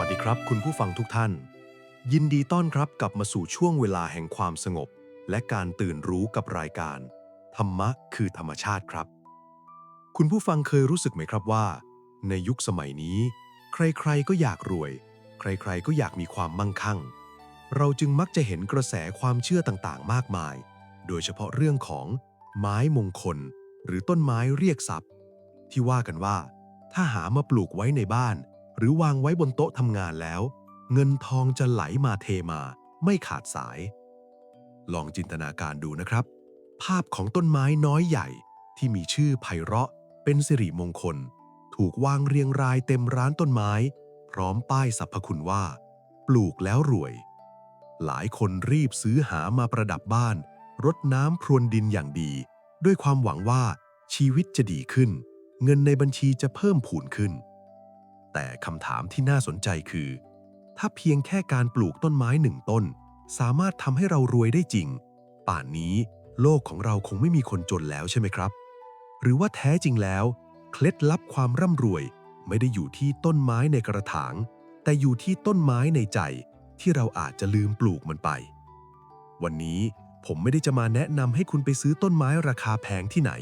วัสดีครับ คุณผู้ฟังทุกท่าน ยินดีต้อนรับกลับมาสู่ช่วงเวลาแห่งความสงบ และการตื่นรู้กับรายการ ธรรมะคือธรรมชาติครับ คุณผู้ฟังเคยรู้สึกไหมครับว่า ในยุคสมัยนี้ ใครๆก็อยากรวย ใครๆก็อยากมีความมั่งคั่ง เราจึงมักจะเห็นกระแสความเชื่อต่างๆ มากมาย โดยเฉพาะเรื่องของ ไม้มงคล หรือต้นไม้เรียกทรัพย์ ที่ว่ากันว่า ถ้าหามาปลูกไว้ในบ้าน หรือวางไว้บนโต๊ะทำงานแล้ว เงินทองจะไหลมาเทมาไม่ขาดสาย ลองจินตนาการดูนะครับ ภาพของต้นไม้น้อยใหญ่ที่มีชื่อไพเราะ เป็นสิริมงคล ถูกวางเรียงรายเต็มร้านต้นไม้ พร้อมป้ายสรรพคุณว่า ปลูกแล้วรวย หลายคนรีบซื้อหามาประดับบ้าน รดน้ำพรวนดินอย่างดี ด้วยความหวังว่าชีวิตจะดีขึ้น เงินในบัญชีจะเพิ่มพูนขึ้น แต่คำถามที่น่าสนใจคือ ถ้าเพียงแค่การปลูกต้นไม้หนึ่งต้น สามารถทำให้เรารวยได้จริง ป่านนี้โลกของเราคงไม่มีคนจนแล้วใช่ไหมครับ หรือว่าแท้จริงแล้ว เคล็ดลับความร่ำรวย ไม่ได้อยู่ที่ต้นไม้ในกระถาง แต่อยู่ที่ต้นไม้ในใจที่เราอาจจะลืมปลูกมันไป วันนี้ผมไม่ได้จะมาแนะนำให้คุณไปซื้อต้นไม้ราคาแพงที่ไหน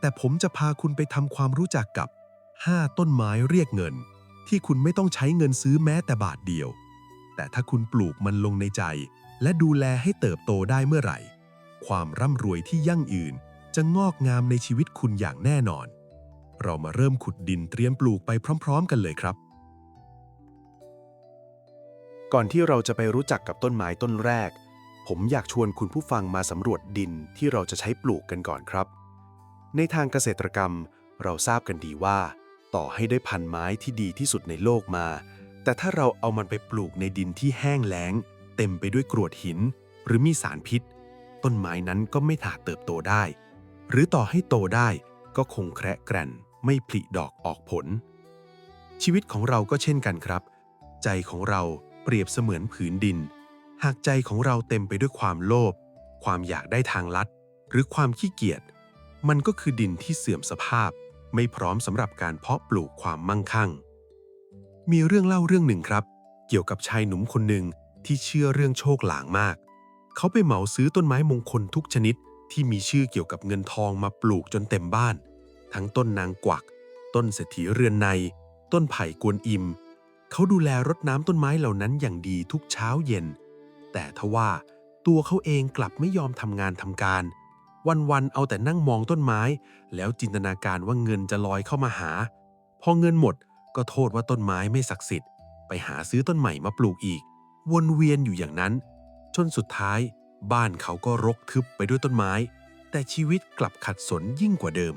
แต่ผมจะพาคุณไปทำความรู้จักกับ 5 ต้นไม้เรียกเงิน ที่คุณไม่ต้องใช้เงินซื้อแม้แต่บาทเดียว แต่ถ้าคุณปลูกมันลงในใจ และดูแลให้เติบโตได้เมื่อไหร่ ความร่ำรวยที่ยั่งยืนจะงอกงามในชีวิตคุณอย่างแน่นอน เรามาเริ่มขุดดินเตรียมปลูกไปพร้อม ๆ กันเลยครับ ก่อนที่เราจะไปรู้จักกับต้นไม้ต้นแรก ผมอยากชวนคุณผู้ฟังมาสำรวจดินที่เราจะใช้ปลูกกันก่อนครับ ในทางเกษตรกรรม เราทราบกันดีว่า ต่อให้ได้พันธุ์ไม้ที่ดีที่สุดในโลกมา แต่ถ้าเราเอามันไปปลูกในดินที่แห้งแล้ง เต็มไปด้วยกรวดหิน หรือมีสารพิษ ต้นไม้นั้นก็ไม่ถาเติบโตได้ หรือต่อให้โตได้ก็คงแคระแกร่นไม่ผลิดอกออกผล ชีวิตของเราก็เช่นกันครับ ใจของเราเปรียบเสมือนผืนดิน หากใจของเราเต็มไปด้วยความโลภความอยากได้ทางลัด หรือความขี้เกียจมันก็คือดินที่เสื่อมสภาพ ไม่พร้อมสำหรับการเพาะปลูกความมั่งคั่ง มีเรื่องเล่าเรื่องหนึ่งครับ เกี่ยวกับชายหนุ่มคนหนึ่งที่เชื่อเรื่องโชคหลางมาก เขาไปเหมาซื้อต้นไม้มงคลทุกชนิดที่มีชื่อเกี่ยวกับเงินทองมาปลูกจนเต็มบ้าน ทั้งต้นนางกวัก ต้นเศรษฐีเรือนใน ต้นไผ่กวนอิม เขาดูแลรดน้ำต้นไม้เหล่านั้นอย่างดีทุกเช้าเย็น แต่ทว่าตัวเขาเองกลับไม่ยอมทำงานทำการ วันๆเอาแต่นั่งมองต้นไม้ แล้วจินตนาการว่าเงินจะลอยเข้ามาหา พอเงินหมดก็โทษว่าต้นไม้ไม่ศักดิ์สิทธิ์ ไปหาซื้อต้นใหม่มาปลูกอีก วนเวียนอยู่อย่างนั้น จนสุดท้าย บ้านเขาก็รกทึบไปด้วยต้นไม้ แต่ชีวิตกลับขัดสนยิ่งกว่าเดิม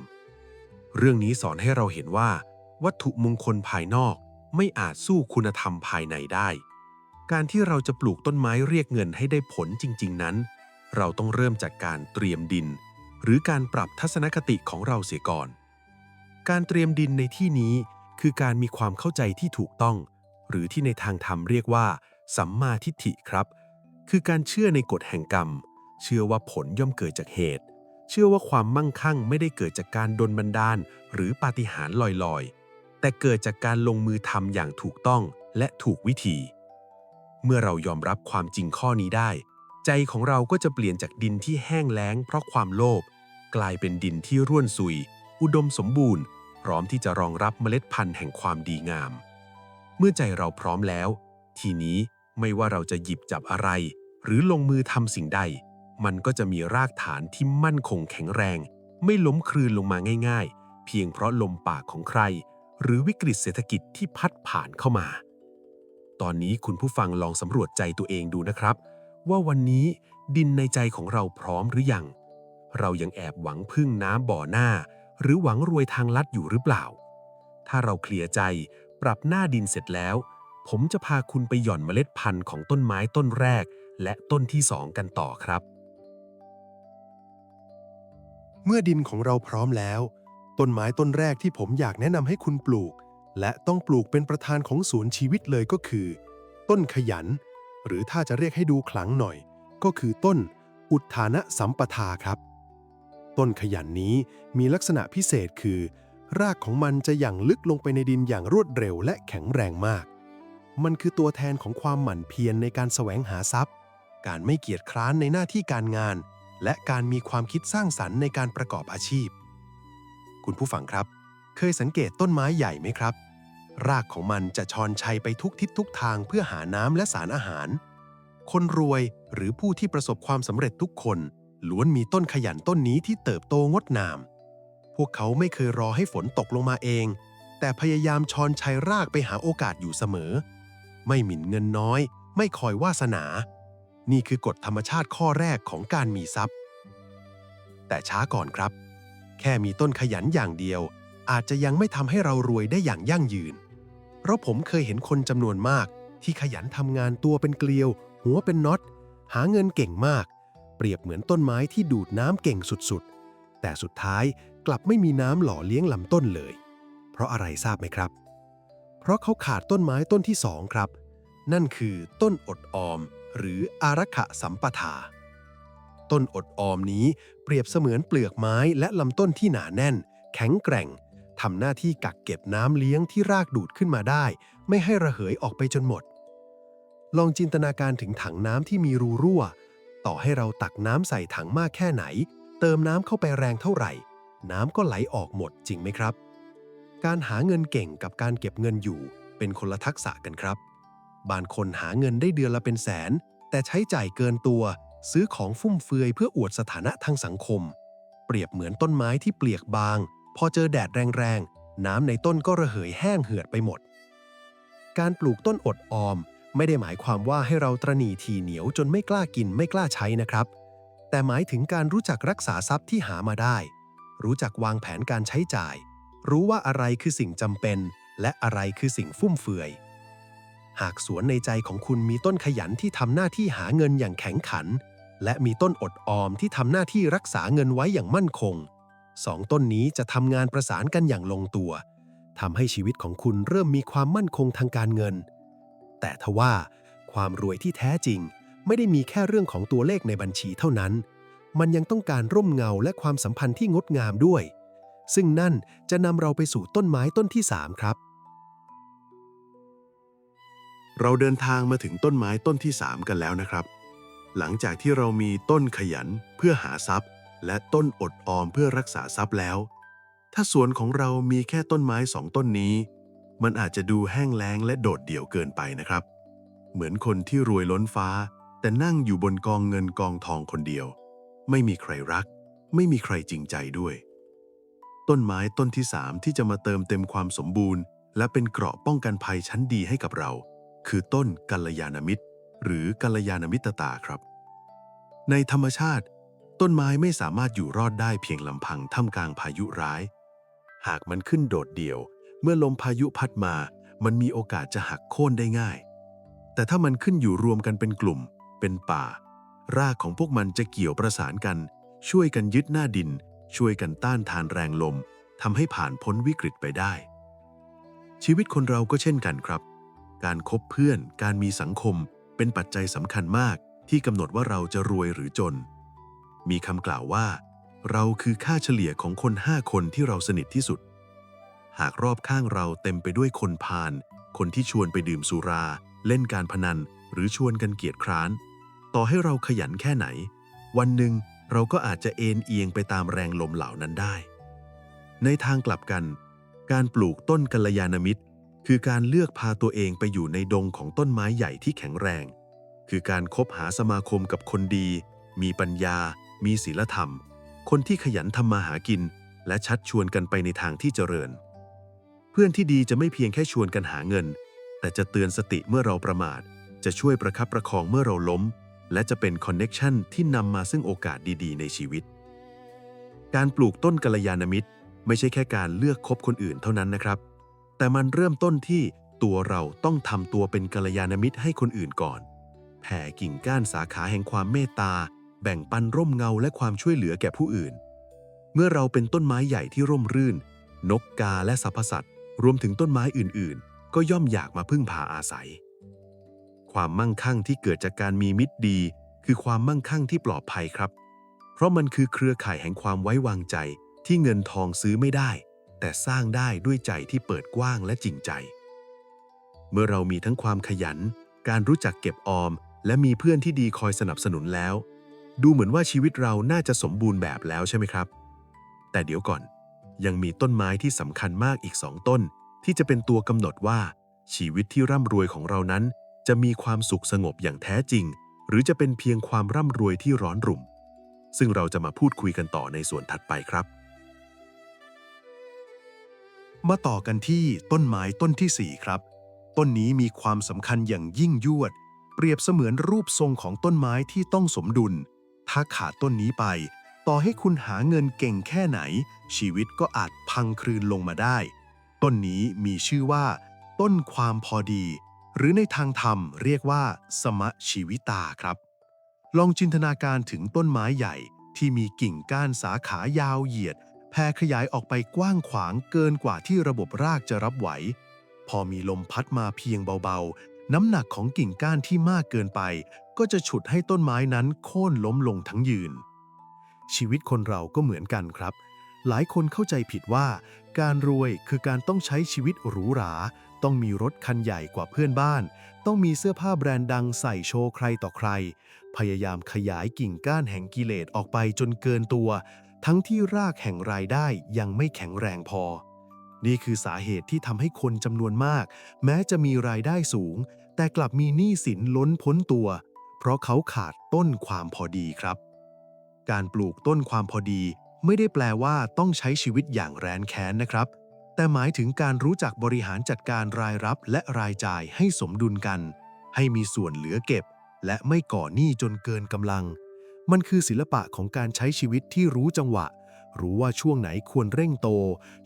เรื่องนี้สอนให้เราเห็นว่า วัตถุมงคลภายนอกไม่อาจสู้คุณธรรมภายในได้ การที่เราจะปลูกต้นไม้เรียกเงินให้ได้ผลจริง ๆ นั้น เราต้องเริ่มจากการเตรียมดิน หรือการปรับทัศนคติของเราเสียก่อน การเตรียมดินในที่นี้คือการมีความเข้าใจที่ถูกต้อง หรือที่ในทางธรรมเรียกว่า สัมมาทิฏฐิครับ คือการเชื่อในกฎแห่งกรรม เชื่อว่าผลย่อมเกิดจากเหตุ เชื่อว่าความมั่งคั่งไม่ได้เกิดจากการดลบันดาล หรือปาฏิหาริย์ลอยๆ แต่เกิดจากการลงมือทำอย่างถูกต้องและถูกวิธี เมื่อเรายอมรับความจริงข้อนี้ได้ ใจของเราก็จะเปลี่ยนจากดินที่แห้งแล้งเพราะความโลภกลายเป็นดินที่ร่วนซุย อุดมสมบูรณ์ พร้อมที่จะรองรับเมล็ดพันธุ์แห่งความดีงาม เมื่อใจเราพร้อมแล้ว ทีนี้ไม่ว่าเราจะหยิบจับอะไร หรือลงมือทำสิ่งใด มันก็จะมีรากฐานที่มั่นคงแข็งแรง ไม่ล้มคลืนลงมาง่าย ๆ เพียงเพราะลมปากของใคร หรือวิกฤตเศรษฐกิจที่พัดผ่านเข้ามา ตอนนี้คุณผู้ฟังลองสำรวจใจตัวเองดูนะครับ ว่าวันนี้ดินในใจของเราพร้อมหรือยัง เรายังแอบหวังพึ่งน้ำบ่อหน้า หรือหวังรวยทางลัดอยู่หรือเปล่า ถ้าเราเคลียร์ใจปรับหน้าดินเสร็จแล้ว ผมจะพาคุณไปหย่อนเมล็ดพันธุ์ของต้นไม้ต้นแรก และต้นที่สองกันต่อครับ เมื่อดินของเราพร้อมแล้ว ต้นไม้ต้นแรกที่ผมอยากแนะนำให้คุณปลูก และต้องปลูกเป็นประธานของสวนชีวิตเลยก็คือ ต้นขยัน หรือถ้าจะเรียกให้ดูขลังหน่อย ก็คือต้นอุทานะสัมปทาครับ ต้นขยันนี้มีลักษณะพิเศษคือ รากของมันจะหยั่งลึกลงไปในดินอย่างรวดเร็วและแข็งแรงมาก มันคือตัวแทนของความหมั่นเพียรในการแสวงหาทรัพย์ การไม่เกียจคร้านในหน้าที่การงาน และการมีความคิดสร้างสรรค์ในการประกอบอาชีพ คุณผู้ฟังครับ เคยสังเกตต้นไม้ใหญ่ไหมครับ รากของมันจะชอนชัยไปทุกทิศทุกทางเพื่อหาน้ำและสารอาหาร คนรวยหรือผู้ที่ประสบความสำเร็จทุกคน ล้วนมีต้นขยันต้นนี้ที่เติบโตงดงาม พวกเขาไม่เคยรอให้ฝนตกลงมาเอง แต่พยายามชอนชัยรากไปหาโอกาสอยู่เสมอ ไม่หมิ่นเงินน้อย ไม่คอยวาสนา นี่คือกฎธรรมชาติข้อแรกของการมีทรัพย์ แต่ช้าก่อนครับ แค่มีต้นขยันอย่างเดียวอาจจะยังไม่ทำให้เรารวยได้อย่างยั่งยืน เพราะผมเคยเห็นคนจำนวนมาก ที่ขยันทำงานตัวเป็นเกลียว หัวเป็นน็อต หาเงินเก่งมาก เปรียบเหมือนต้นไม้ที่ดูดน้ำเก่งสุดๆ แต่สุดท้ายกลับไม่มีน้ำหล่อเลี้ยงลำต้นเลย เพราะอะไรทราบไหมครับ เพราะเขาขาดต้นไม้ต้นที่สองครับ นั่นคือต้นอดออม หรืออารักขสัมปทา ต้นอดออมนี้เปรียบเสมือนเปลือกไม้และลำต้นที่หนาแน่น แข็งแกร่ง ทำหน้าที่กักเก็บน้ำเลี้ยงที่รากดูดขึ้นมาได้ ไม่ให้ระเหยออกไปจนหมด ลองจินตนาการถึงถังน้ำที่มีรูรั่ว ต่อให้เราตักน้ำใส่ถังมากแค่ไหน เติมน้ำเข้าไปแรงเท่าไหร่ น้ำก็ไหลออกหมดจริงไหมครับ การหาเงินเก่งกับการเก็บเงินอยู่ เป็นคนละทักษะกันครับ บางคนหาเงินได้เดือนละเป็นแสน แต่ใช้จ่ายเกินตัว ซื้อของฟุ่มเฟือยเพื่ออวดสถานะทางสังคม เปรียบเหมือนต้นไม้ที่เปลียกบาง พอเจอแดดแรงๆ น้ำในต้นก็ระเหยแห้งเหือดไปหมด การปลูกต้นอดออม ไม่ได้หมายความว่าให้เราตระหนี่ทีเหนียวจนไม่กล้ากินไม่กล้าใช้นะครับ แต่หมายถึงการรู้จักรักษาทรัพย์ที่หามาได้ รู้จักวางแผนการใช้จ่าย รู้ว่าอะไรคือสิ่งจำเป็น และอะไรคือสิ่งฟุ่มเฟือย หากสวนในใจของคุณมีต้นขยันที่ทำหน้าที่หาเงินอย่างแข็งขัน และมีต้นอดออมที่ทำหน้าที่รักษาเงินไว้อย่างมั่นคง สองต้นนี้จะทำงานประสานกันอย่างลงตัวทำให้ชีวิตของคุณเริ่มมีความมั่นคงทางการเงิน แต่ทว่า ความรวยที่แท้จริง ไม่ได้มีแค่เรื่องของตัวเลขในบัญชีเท่านั้น มันยังต้องการร่มเงาและความสัมพันธ์ที่งดงามด้วย ซึ่งนั่นจะนำเราไปสู่ต้นไม้ต้นที่ 3 ครับ เราเดินทางมาถึงต้นไม้ต้นที่ 3 กันแล้วนะครับ หลังจากที่เรามีต้นขยันเพื่อหาทรัพย์ และต้นอดออมเพื่อรักษาทรัพย์แล้ว ถ้าสวนของเรามีแค่ต้นไม้สองต้นนี้ มันอาจจะดูแห้งแล้งและโดดเดี่ยวเกินไปนะครับ เหมือนคนที่รวยล้นฟ้า แต่นั่งอยู่บนกองเงินกองทองคนเดียว ไม่มีใครรัก ไม่มีใครจริงใจด้วย ต้นไม้ต้นที่สามที่จะมาเติมเต็มความสมบูรณ์ และเป็นเกราะป้องกันภัยชั้นดีให้กับเรา คือต้นกัลยาณมิตร หรือกัลยาณมิตรตาครับ ในธรรมชาติ ต้นไม้ไม่สามารถอยู่รอดได้เพียงลำพังท่ามกลางพายุร้าย หากมันขึ้นโดดเดี่ยว เมื่อลมพายุพัดมา มันมีโอกาสจะหักโค่นได้ง่าย แต่ถ้ามันขึ้นอยู่รวมกันเป็นกลุ่ม เป็นป่า รากของพวกมันจะเกี่ยวประสานกัน ช่วยกันยึดหน้าดิน ช่วยกันต้านทานแรงลมทำให้ผ่านพ้นวิกฤตไปได้ ชีวิตคนเราก็เช่นกันครับ การคบเพื่อน การมีสังคม เป็นปัจจัยสำคัญมากที่กำหนดว่าเราจะรวยหรือจน มีคำกล่าวว่า เราคือค่าเฉลี่ยของคนห้าคนที่เราสนิทที่สุด หากรอบข้างเราเต็มไปด้วยคนพาลคนที่ชวนไปดื่มสุรา เล่นการพนัน หรือชวนกันเกียจคร้าน ต่อให้เราขยันแค่ไหน วันหนึ่งเราก็อาจจะเอ็นเอียงไปตามแรงลมเหล่านั้นได้ ในทางกลับกัน การปลูกต้นกัลยาณมิตร คือการเลือกพาตัวเองไปอยู่ในดงของต้นไม้ใหญ่ที่แข็งแรง คือการคบหาสมาคมกับคนดี มีปัญญา มีศีลธรรม คนที่ขยันทำมาหากิน และชัดชวนกันไปในทางที่เจริญ เพื่อนที่ดีจะไม่เพียงแค่ชวนกันหาเงิน แต่จะเตือนสติเมื่อเราประมาท จะช่วยประคับประคองเมื่อเราล้ม และจะเป็นคอนเน็กชันที่นำมาซึ่งโอกาสดีๆ ในชีวิต การปลูกต้นกัลยาณมิตร ไม่ใช่แค่การเลือกคบคนอื่นเท่านั้นนะครับ แต่มันเริ่มต้นที่ตัวเราต้องทำตัวเป็นกัลยาณมิตรให้คนอื่นก่อน แผ่กิ่งก้านสาขาแห่งความเมตตา แบ่งปันร่มเงาและความช่วยเหลือแก่ผู้อื่น เมื่อเราเป็นต้นไม้ใหญ่ที่ร่มรื่น นกกาและสรรพสัตว์ รวมถึงต้นไม้อื่น ๆ ก็ย่อมอยากมาพึ่งพาอาศัย ความมั่งคั่งที่เกิดจากการมีมิตรดี คือความมั่งคั่งที่ปลอดภัยครับ เพราะมันคือเครือข่ายแห่งความไว้วางใจที่เงินทองซื้อไม่ได้ แต่สร้างได้ด้วยใจที่เปิดกว้างและจริงใจ เมื่อเรามีทั้งความขยัน การรู้จักเก็บออม และมีเพื่อนที่ดีคอยสนับสนุนแล้ว ดูเหมือนว่าชีวิตเราน่าจะสมบูรณ์แบบแล้วใช่ไหมครับ แต่เดี๋ยวก่อน ยังมีต้นไม้ที่สำคัญมากอีกสองต้น ที่จะเป็นตัวกำหนดว่า ชีวิตที่ร่ำรวยของเรานั้น จะมีความสุขสงบอย่างแท้จริง หรือจะเป็นเพียงความร่ำรวยที่ร้อนรุ่ม ซึ่งเราจะมาพูดคุยกันต่อในส่วนถัดไปครับ มาต่อกันที่ต้นไม้ต้นที่ 4 ครับ ต้นนี้มีความสำคัญอย่างยิ่งยวด เปรียบเสมือนรูปทรงของต้นไม้ที่ต้องสมดุล ถ้าขาดต้นนี้ไป ต่อให้คุณหาเงินเก่งแค่ไหน ชีวิตก็อาจพังคลืนลงมาได้ ต้นนี้มีชื่อว่า ต้นความพอดี หรือในทางธรรมเรียกว่า สมชีวิตาครับ ลองจินตนาการถึงต้นไม้ใหญ่ที่มีกิ่งก้านสาขายาวเหยียดแผ่ขยายออกไปกว้างขวางเกินกว่าที่ระบบรากจะรับไหว พอมีลมพัดมาเพียงเบาๆ น้ำหนักของกิ่งก้านที่มากเกินไป ก็จะฉุดให้ต้นไม้นั้นโค่นล้มลงทั้งยืน ชีวิตคนเราก็เหมือนกันครับ หลายคนเข้าใจผิดว่า การรวยคือการต้องใช้ชีวิตหรูหรา ต้องมีรถคันใหญ่กว่าเพื่อนบ้าน ต้องมีเสื้อผ้าแบรนด์ดังใส่โชว์ใครต่อใคร พยายามขยายกิ่งก้านแห่งกิเลสออกไปจนเกินตัว ทั้งที่รากแห่งรายได้ยังไม่แข็งแรงพอ นี่คือสาเหตุที่ทำให้คนจำนวนมาก แม้จะมีรายได้สูงแต่กลับมีหนี้สินล้นพ้นตัว เพราะเขาขาดต้นความพอดีครับ การปลูกต้นความพอดีไม่ได้แปลว่าต้องใช้ชีวิตอย่างแรนแค้นนะครับ แต่หมายถึงการรู้จักบริหารจัดการรายรับและรายจ่ายให้สมดุลกัน ให้มีส่วนเหลือเก็บ และไม่ก่อหนี้จนเกินกำลัง มันคือศิลปะของการใช้ชีวิตที่รู้จังหวะ รู้ว่าช่วงไหนควรเร่งโต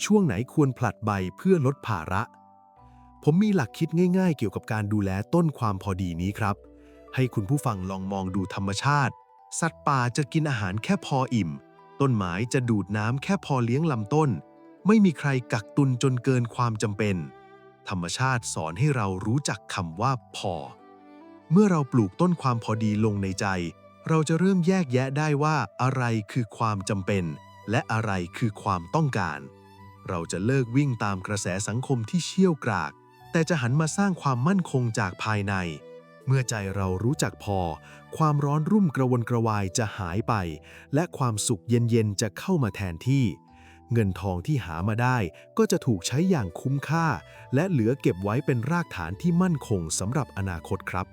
ช่วงไหนควรผลัดใบเพื่อลดภาระ ผมมีหลักคิดง่าย ๆ เกี่ยวกับการดูแลต้นความพอดีนี้ครับ ให้คุณผู้ฟังลองมองดูธรรมชาติ สัตว์ป่าจะกินอาหารแค่พออิ่ม ต้นไม้จะดูดน้ำแค่พอเลี้ยงลำต้น ไม่มีใครกักตุนจนเกินความจำเป็น ธรรมชาติสอนให้เรารู้จักคำว่าพอ เมื่อเราปลูกต้นความพอดีลงในใจ เราจะเริ่มแยกแยะได้ว่าอะไรคือความจำเป็น และอะไรคือความต้องการ เราจะเลิกวิ่งตามกระแสสังคมที่เชี่ยวกราก แต่จะหันมาสร้างความมั่นคงจากภายใน เมื่อใจเรารู้จักพอ ความร้อนรุ่มกระวนกระวายจะหายไป และความสุขเย็นๆจะเข้ามาแทนที่ เงินทองที่หามาได้ก็จะถูกใช้อย่างคุ้มค่า และเหลือเก็บไว้เป็นรากฐานที่มั่นคงสำหรับอนาคตครับ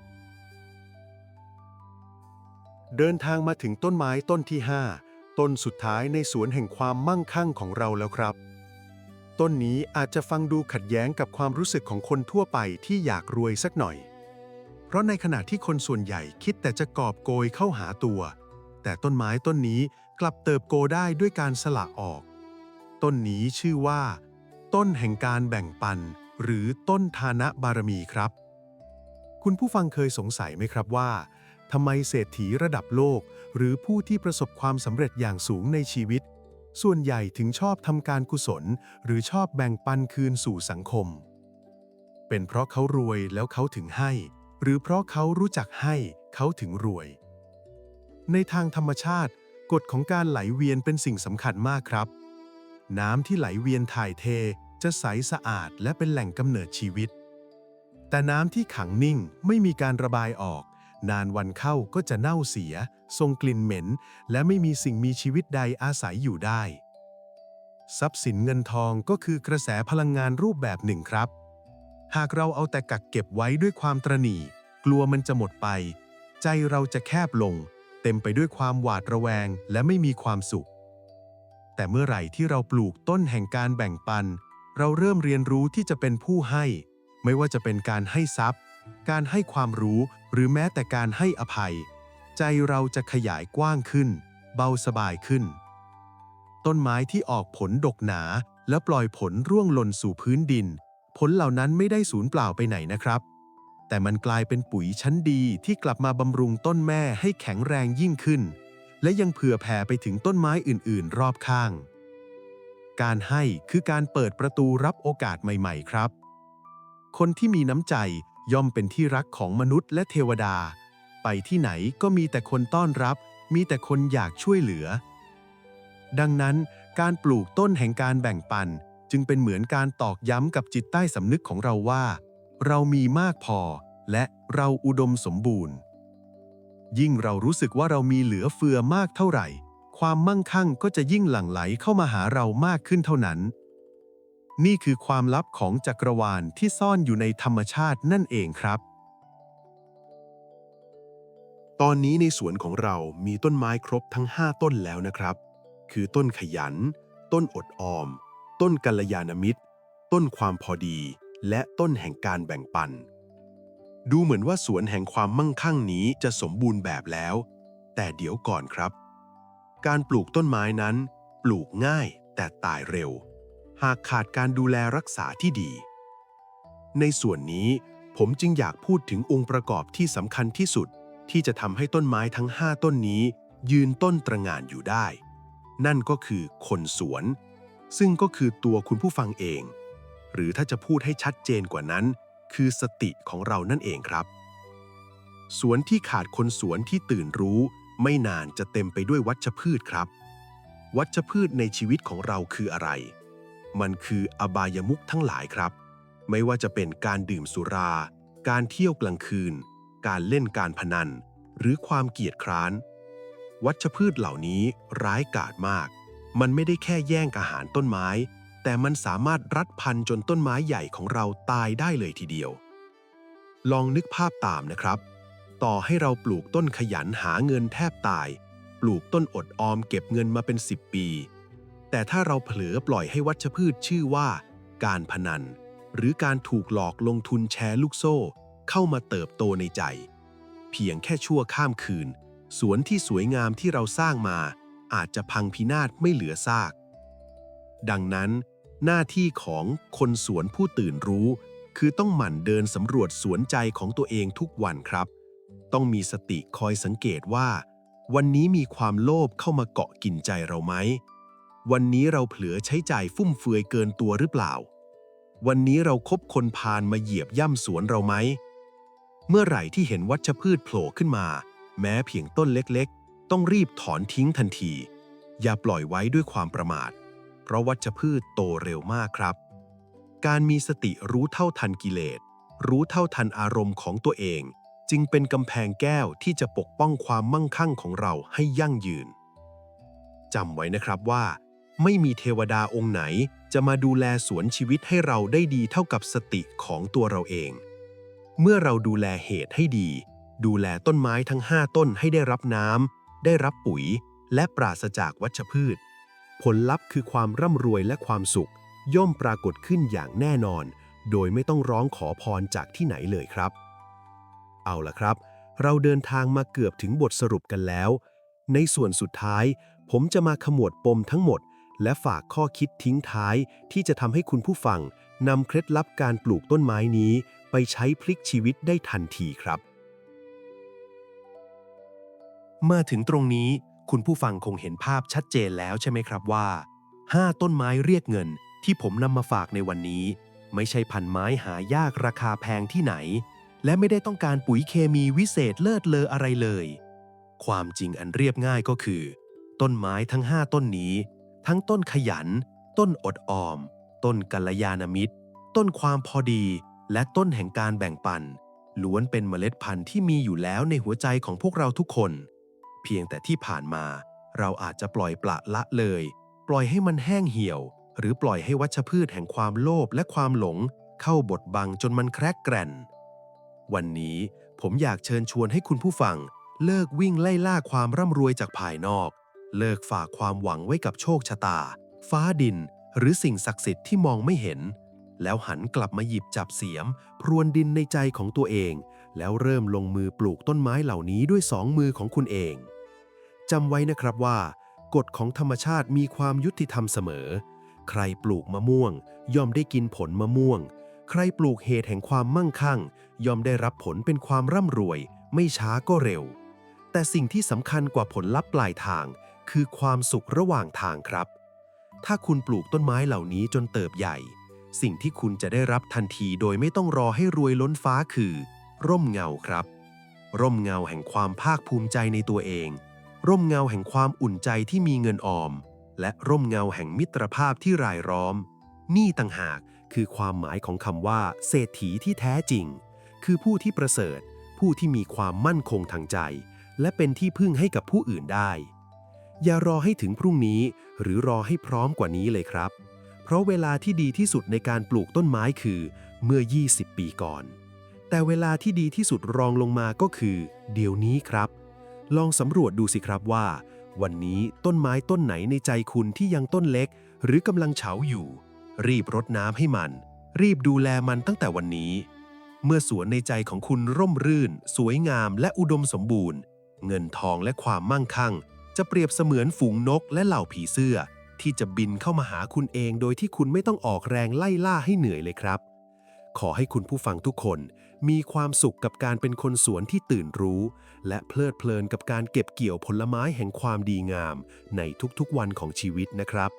เดินทางมาถึงต้นไม้ต้นที่ 5 ต้นสุดท้ายในสวนแห่งความมั่งคั่งของเราแล้วครับต้นนี้อาจจะฟังดูขัดแย้งกับความรู้สึกของคนทั่วไปที่อยากรวยสักหน่อย เพราะในขณะที่คนส่วนใหญ่คิดแต่จะกอบโกยเข้าหาตัว แต่ต้นไม้ต้นนี้กลับเติบโตได้ด้วยการสละออก ต้นนี้ชื่อว่า ต้นแห่งการแบ่งปัน หรือต้นทานะบารมีครับ คุณผู้ฟังเคยสงสัยไหมครับว่าทำไมเศรษฐีระดับโลก หรือผู้ที่ประสบความสำเร็จอย่างสูงในชีวิต ส่วนใหญ่ถึงชอบทำการกุศล หรือชอบแบ่งปันคืนสู่สังคม เป็นเพราะเขารวยแล้วเขาถึงให้ หรือเพราะเขารู้จักให้เขาถึงรวย ในทางธรรมชาติ กฎของการไหลเวียนเป็นสิ่งสำคัญมากครับ น้ำที่ไหลเวียนถ่ายเทจะใสสะอาดและเป็นแหล่งกำเนิดชีวิต แต่น้ำที่ขังนิ่งไม่มีการระบายออก นานวันเข้าก็จะเน่าเสีย ทรงกลิ่นเหม็น และไม่มีสิ่งมีชีวิตใดอาศัยอยู่ได้ ทรัพย์สินเงินทองก็คือกระแสพลังงานรูปแบบหนึ่งครับ หากเราเอาแต่กักเก็บไว้ด้วยความตรหนีกลัวมันจะหมดไป ใจเราจะแคบลง เต็มไปด้วยความหวาดระแวงและไม่มีความสุข แต่เมื่อไหร่ที่เราปลูกต้นแห่งการแบ่งปัน เราเริ่มเรียนรู้ที่จะเป็นผู้ให้ ไม่ว่าจะเป็นการให้ทรัพย์ การให้ความรู้หรือแม้แต่การให้อภัย ใจเราจะขยายกว้างขึ้น เบาสบายขึ้น ต้นไม้ที่ออกผลดกหนาและปล่อยผลร่วงหล่นสู่พื้นดิน ผลเหล่านั้นไม่ได้สูญเปล่าไปไหนนะครับ แต่มันกลายเป็นปุ๋ยชั้นดีที่กลับมาบำรุงต้นแม่ให้แข็งแรงยิ่งขึ้น และยังเผื่อแผ่ไปถึงต้นไม้อื่นๆ รอบข้าง การให้คือการเปิดประตูรับโอกาสใหม่ ๆ ครับ คนที่มีน้ำใจย่อมเป็นที่รักของมนุษย์และเทวดา ไปที่ไหนก็มีแต่คนต้อนรับ มีแต่คนอยากช่วยเหลือ ดังนั้นการปลูกต้นแห่งการแบ่งปัน จึงเป็นเหมือนการตอกย้ำกับจิตใต้สำนึกของเราว่า เรามีมากพอ และเราอุดมสมบูรณ์ ยิ่งเรารู้สึกว่าเรามีเหลือเฟือมากเท่าไหร่ ความมั่งคั่งก็จะยิ่งหลั่งไหลเข้ามาหาเรามากขึ้นเท่านั้น นี่คือความลับของจักรวาลที่ซ่อนอยู่ในธรรมชาตินั่นเองครับ ตอนนี้ในสวนของเรามีต้นไม้ครบทั้ง 5 ต้นแล้วนะครับ คือต้นขยัน ต้นอดออม ต้นกัลยาณมิตร ต้นความพอดี และต้นแห่งการแบ่งปัน ดูเหมือนว่าสวนแห่งความมั่งคั่งนี้จะสมบูรณ์แบบแล้ว แต่เดี๋ยวก่อนครับ การปลูกต้นไม้นั้น ปลูกง่ายแต่ตายเร็ว หากขาดการดูแลรักษาที่ดี ในส่วนนี้ผมจึงอยากพูดถึงองค์ประกอบที่สำคัญที่สุดที่จะทำให้ต้นไม้ทั้ง 5 ต้นนี้ ยืนต้นตระงานอยู่ได้ นั่นก็คือคนสวน ซึ่งก็คือตัวคุณผู้ฟังเอง หรือถ้าจะพูดให้ชัดเจนกว่านั้น คือสติของเรานั่นเองครับ สวนที่ขาดคนสวนที่ตื่นรู้ ไม่นานจะเต็มไปด้วยวัชพืชครับ วัชพืชในชีวิตของเราคืออะไร มันคืออบายมุขทั้งหลายครับ ไม่ว่าจะเป็นการดื่มสุรา การเที่ยวกลางคืน การเล่นการพนัน หรือความเกียจคร้าน วัชพืชเหล่านี้ร้ายกาจมาก มันไม่ได้แค่แย่งอาหารต้นไม้ แต่มันสามารถรัดพันจนต้นไม้ใหญ่ของเราตายได้เลยทีเดียว ลองนึกภาพตามนะครับ ต่อให้เราปลูกต้นขยันหาเงินแทบตาย ปลูกต้นอดออมเก็บเงินมาเป็น 10 ปี แต่ถ้าเราเผลอปล่อยให้วัชพืชชื่อว่า การพนัน หรือการถูกหลอกลงทุนแชร์ลูกโซ่ เข้ามาเติบโตในใจ เพียงแค่ชั่วข้ามคืน สวนที่สวยงามที่เราสร้างมา อาจจะพังพินาศไม่เหลือซาก ดังนั้น หน้าที่ของคนสวนผู้ตื่นรู้ คือต้องหมั่นเดินสำรวจสวนใจของตัวเองทุกวันครับ ต้องมีสติคอยสังเกตว่า วันนี้มีความโลภเข้ามาเกาะกินใจเราไหม วันนี้เราเผลอใช้จ่ายฟุ่มเฟือยเกินตัวหรือเปล่า วันนี้เราคบคนพาลมาเหยียบย่ำสวนเราไหม เมื่อไหร่ที่เห็นวัชพืชโผล่ขึ้นมา แม้เพียงต้นเล็ก ต้องรีบถอนทิ้งทันที อย่าปล่อยไว้ด้วยความประมาท เพราะวัชพืชโตเร็วมากครับ การมีสติรู้เท่าทันกิเลส รู้เท่าทันอารมณ์ของตัวเอง จึงเป็นกำแพงแก้วที่จะปกป้องความมั่งคั่งของเราให้ยั่งยืนจำไว้นะครับว่า ไม่มีเทวดาองค์ไหนจะมาดูแลสวนชีวิตให้เราได้ดีเท่ากับสติของตัวเราเอง เมื่อเราดูแลเหตุให้ดี ดูแลต้นไม้ทั้ง 5 ต้นให้ได้รับน้ำ ได้รับปุ๋ย และปราศจากวัชพืช ผลลัพธ์คือความร่ำรวยและความสุข ย่อมปรากฏขึ้นอย่างแน่นอน โดยไม่ต้องร้องขอพรจากที่ไหนเลยครับ เอาล่ะครับ เราเดินทางมาเกือบถึงบทสรุปกันแล้ว ในส่วนสุดท้าย ผมจะมาขมวดปมทั้งหมด และฝากข้อคิดทิ้งท้าย ที่จะทำให้คุณผู้ฟังนำเคล็ดลับการปลูกต้นไม้นี้ ไปใช้พลิกชีวิตได้ทันทีครับ มาถึงตรงนี้คุณผู้ฟังคงเห็นภาพชัดเจนแล้วใช่ไหมครับว่า 5 ต้นไม้เรียกเงินที่ผมนำมาฝากในวันนี้ ไม่ใช่พันไม้หายากราคาแพงที่ไหน และไม่ได้ต้องการปุ๋ยเคมีวิเศษเลิศเลออะไรเลย ความจริงอันเรียบง่ายก็คือ ต้นไม้ทั้ง 5 ต้นนี้ ทั้งต้นขยัน ต้นอดออม ต้นกัลยาณมิตร ต้นความพอดี และต้นแห่งการแบ่งปันล้วนเป็นเมล็ดพันธุ์ที่มีอยู่แล้วในหัวใจของพวกเราทุกคน พียงแต่ที่ผ่านมา เราอาจจะปล่อยปละละเลย ปล่อยให้มันแห้งเหี่ยว หรือปล่อยให้วัชพืชแห่งความโลภและความหลง เข้าบดบังจนมันแครกแกร่น วันนี้ผมอยากเชิญชวนให้คุณผู้ฟัง เลิกวิ่งไล่ล่าความร่ำรวยจากภายนอก เลิกฝากความหวังไว้กับโชคชะตา ฟ้าดิน หรือสิ่งศักดิ์สิทธิ์ที่มองไม่เห็น แล้วหันกลับมาหยิบจับเสียม พรวนดินในใจของตัวเองแล้วเริ่มลงมือปลูกต้นไม้เหล่านี้ด้วยสองมือของคุณเอง จำไว้นะครับว่า กฎของธรรมชาติมีความยุติธรรมเสมอ ใครปลูกมะม่วง ย่อมได้กินผลมะม่วง ใครปลูกเหตุแห่งความมั่งคั่ง ย่อมได้รับผลเป็นความร่ำรวย ไม่ช้าก็เร็ว แต่สิ่งที่สำคัญกว่าผลลัพธ์ปลายทาง คือความสุขระหว่างทางครับ ถ้าคุณปลูกต้นไม้เหล่านี้จนเติบใหญ่ สิ่งที่คุณจะได้รับทันทีโดยไม่ต้องรอให้รวยล้นฟ้าคือ ร่มเงาครับ ร่มเงาแห่งความภาคภูมิใจในตัวเอง ร่มเงาแห่งความอุ่นใจที่มีเงินออม และร่มเงาแห่งมิตรภาพที่รายล้อม นี่ต่างหากคือความหมายของคำว่า เศรษฐีที่แท้จริง คือผู้ที่ประเสริฐ ผู้ที่มีความมั่นคงทางใจ และเป็นที่พึ่งให้กับผู้อื่นได้ อย่ารอให้ถึงพรุ่งนี้ หรือรอให้พร้อมกว่านี้เลยครับ เพราะเวลาที่ดีที่สุดในการปลูกต้นไม้คือ เมื่อ 20 ปีก่อน แต่เวลาที่ดีที่สุดรองลงมาก็คือ เดี๋ยวนี้ครับ ลองสำรวจดูสิครับว่า วันนี้ต้นไม้ต้นไหนในใจคุณที่ยังต้นเล็ก หรือกำลังเฉาอยู่ รีบรดน้ำให้มัน รีบดูแลมันตั้งแต่วันนี้ เมื่อสวนในใจของคุณร่มรื่น สวยงามและอุดมสมบูรณ์ เงินทองและความมั่งคั่ง จะเปรียบเสมือนฝูงนกและเหล่าผีเสื้อ ที่จะบินเข้ามาหาคุณเองโดยที่คุณไม่ต้องออกแรงไล่ล่าให้เหนื่อยเลยครับ ขอให้คุณผู้ฟังทุกคน มีความสุขกับการเป็นคนสวนที่ตื่นรู้ และเพลิดเพลินกับการเก็บเกี่ยวผลไม้แห่งความดีงาม ในทุกๆวันของชีวิตนะครับ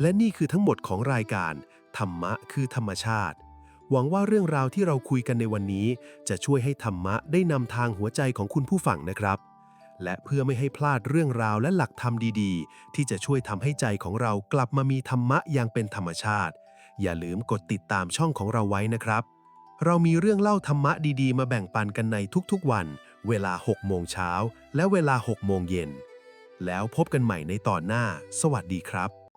และนี่คือทั้งหมดของรายการ ธรรมะคือธรรมชาติ หวังว่าเรื่องราวที่เราคุยกันในวันนี้ จะช่วยให้ธรรมะได้นำทางหัวใจของคุณผู้ฟังนะครับและเพื่อไม่ให้พลาดเรื่องราวและหลักธรรมดีๆ ที่จะช่วยทำให้ใจของเรากลับมามีธรรมะอย่างเป็นธรรมชาติ อย่าลืมกดติดตามช่องของเราไว้นะครับ เรามีเรื่องเล่าธรรมะดีๆ มาแบ่งปันกันในทุกๆวัน เวลา 6 โมงเช้า และเวลา 6 โมงเย็น แล้วพบกันใหม่ในตอนหน้า สวัสดีครับ